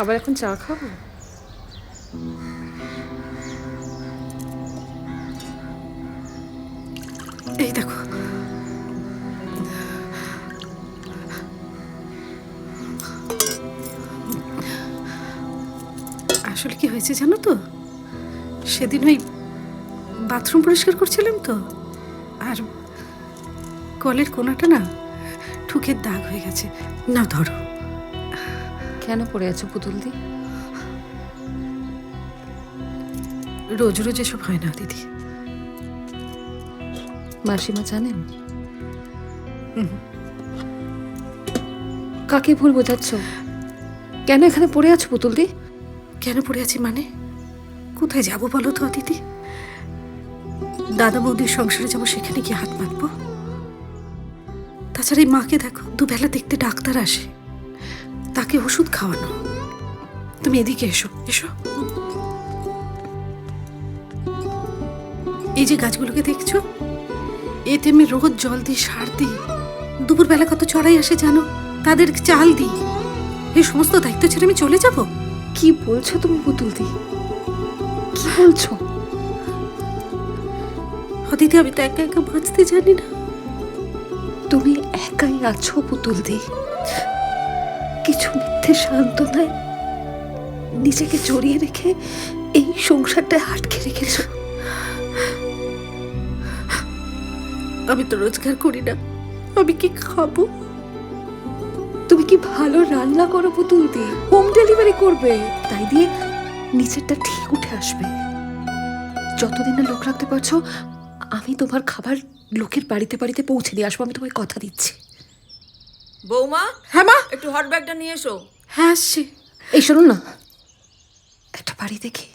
আবার এখন চা খাব? এই দেখো। আসলে কি হয়েছে জানো তো? সেদিন ওই বাথরুম পরিষ্কার করছিলাম তো। আর কলের কোনাটা না ঠুকের দাগ হয়ে গেছে। না, ধরো। কেন পড়ে আছো পুতুল দি? রোজ রোজ এসব হয় না দিদি। মাসিমা জানেন? কাকে ভুল বোঝাচ্ছ? কেন এখানে পড়ে আছো পুতুল দি? কেন পড়ে আছি মানে? কোথায় যাব বলো তো দিদি দাদা বৌদির সংসারে যাব সেখানে গিয়ে হাত মারবো তাছাড়া এই মাকে দেখো দুবেলা দেখতে ডাক্তার আসে। তাকে ওষুধ খাওয়ানো। তুমি এদিকে এসো এসো। এই যে গাছগুলোকে দেখছ এতে আমি রোজ জল দিই সার দিই। দুপুরবেলা কত চড়াই আসে জানো? তাদের চাল দিই। এই সমস্ত দায়িত্ব ছেড়ে আমি চলে যাব? কি বলছো তুমি পুতুল দি? কি বলছো? অদিতি আমি তো একা একা বাঁচতে জানি না। তুমি একাই আছো পুতুল দি। কিছু মিথ্যে সান্ত্বনায় নিজেকে জড়িয়ে রেখে এই সংসারটা আটকে রেখেছো। আমি তো রোজগার করি না। আমি কি খাব? তুমি কি ভালো রান্না করো পুতুল দি হোম ডেলিভারি করবে। তাই দিয়ে নিচেরটা ঠিক উঠে আসবে। যতদিন না লোক রাখতে পারছ, আমি তোমার খাবার লোকের বাড়িতে বাড়িতে পৌঁছে দিয়ে আসব। আমি তোমায় কথা দিচ্ছি। বৌমা হ্যাঁ মা? একটু হট ব্যাগটা নিয়ে এসো। হ্যাঁ আসছি। এই শুনুন না। একটা বাড়ি দেখি।